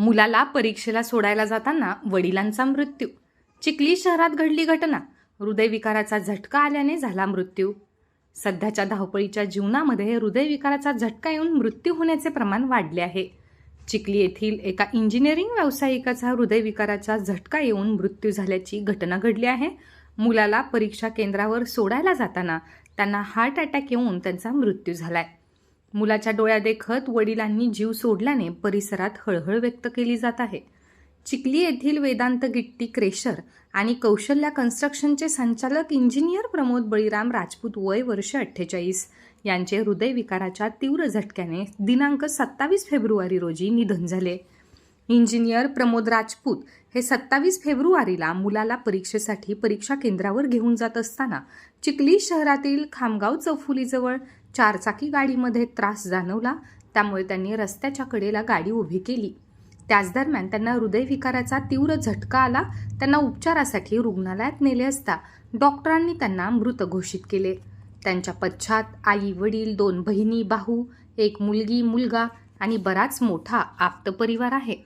मुलाला परीक्षेला सोडायला जाताना वडिलांचा मृत्यू. चिखली शहरात घडली घटना. हृदयविकाराचा झटका आल्याने झाला मृत्यू. सध्याच्या धावपळीच्या जीवनामध्ये हृदयविकाराचा झटका येऊन मृत्यू होण्याचे प्रमाण वाढले आहे. चिखली येथील एका इंजिनिअरिंग व्यावसायिकाचा हृदयविकाराचा झटका येऊन मृत्यू झाल्याची घटना घडली आहे. मुलाला परीक्षा केंद्रावर सोडायला जाताना त्यांना हार्ट अटॅक येऊन त्यांचा मृत्यू झाला आहे मुलाच्या डोळ्यादेखत वडिलांनी जीव सोडल्याने परिसरात हळहळ व्यक्त केली जात आहे. चिखली येथील वेदांत गिट्टी क्रेशर आणि कौशल्या कन्स्ट्रक्शनचे संचालक इंजिनियर प्रमोद बळीराम राजपूत वय वर्ष अठ्ठेचाळीस यांचे हृदयविकाराच्या तीव्र झटक्याने दिनांक सत्तावीस फेब्रुवारी रोजी निधन झाले. इंजिनियर प्रमोद राजपूत हे सत्तावीस फेब्रुवारीला मुलाला परीक्षेसाठी परीक्षा केंद्रावर घेऊन जात असताना चिखली शहरातील खामगाव चौफुलीजवळ चारचाकी गाडीमध्ये त्रास जाणवला त्यामुळे त्यांनी रस्त्याच्या कडेला गाडी उभी केली. त्याच दरम्यान त्यांना हृदयविकाराचा तीव्र झटका आला. त्यांना उपचारासाठी रुग्णालयात नेले असता डॉक्टरांनी त्यांना मृत घोषित केले. त्यांच्या पश्चात आई वडील दोन बहिणी भाऊ एक मुलगी मुलगा आणि बराच मोठा आप्त परिवार आहे.